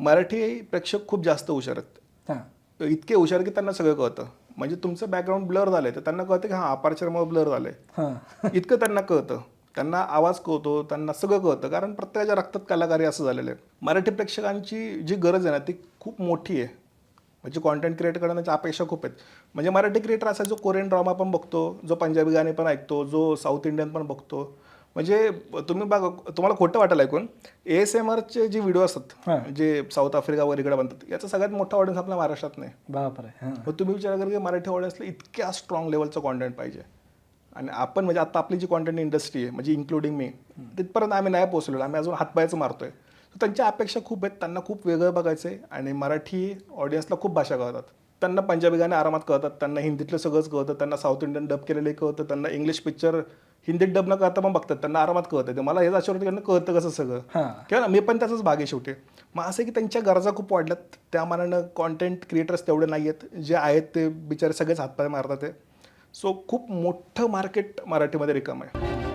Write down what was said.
मराठी प्रेक्षक खूप जास्त हुशार आहेत. हां. इतके हुशार की त्यांना सगळं कळतं. म्हणजे तुमचं बॅकग्राऊंड ब्लर झालंय तर त्यांना कळतं की हा अपार्चरमुळे ब्लर झालंय. इतकं त्यांना कळतं. त्यांना आवाज कळतो त्यांना सगळं कळतं. कारण प्रत्येकाच्या रक्तात कलाकारी असं झालेलं आहे. मराठी प्रेक्षकांची जी गरज आहे ना ती खूप मोठी आहे. म्हणजे कॉन्टेंट क्रिएट करण्याच्या अपेक्षा खूप आहेत. म्हणजे मराठी क्रिएटर असा जो कोरियन ड्रामा पण बघतो जो पंजाबी गाणे पण ऐकतो जो साऊथ इंडियन पण बघतो म्हणजे तुम्ही बघा तुम्हाला खोटं वाटेल ऐकून ए एस एम आरचे जे व्हिडिओ असतात जे साऊथ आफ्रिका वगैरे इकडे बनतात याचा सगळ्यात मोठा ऑडियन्स आपल्या महाराष्ट्रात नाही. बापरे मग तुम्ही विचार करा की मराठी ऑडियन्सला इतक्या स्ट्रॉंग लेवलचं कॉन्टेंट पाहिजे. आणि आपण म्हणजे आता आपली जी कॉन्टेंट इंडस्ट्री आहे म्हणजे इन्क्लुडिंग मी तिथपर्यंत आम्ही नाही पोहोचलेलो. आम्ही अजून हातपायचं मारतोय. तर त्यांच्या अपेक्षा खूप आहेत. त्यांना खूप वेगळं बघायचं आहे आणि मराठी ऑडियन्सला खूप भाषा कळतात. त्यांना पंजाबी गाणे आरामात कळतात. त्यांना हिंदीतलं सगळंच कळतं. त्यांना साऊथ इंडियन डब केलेले कळतं. त्यांना इंग्लिश पिक्चर हिंदीत डब न करता पण बघतात त्यांना आरामात कळतं. ते मला हेच आश्चर्य त्यांना कळतं कसं सगळं. हां. किंवा मी पण त्याचाच भाग आहे शेवटी. मग असं की त्यांच्या गरजा खूप वाढल्यात. त्या मानानं कॉन्टेंट क्रिएटर्स तेवढे नाही आहेत जे आहेत ते बिचारे सगळेच हातपाय मारतात आहे सो खूप मोठं मार्केट मराठीमध्ये रिकाम आहे.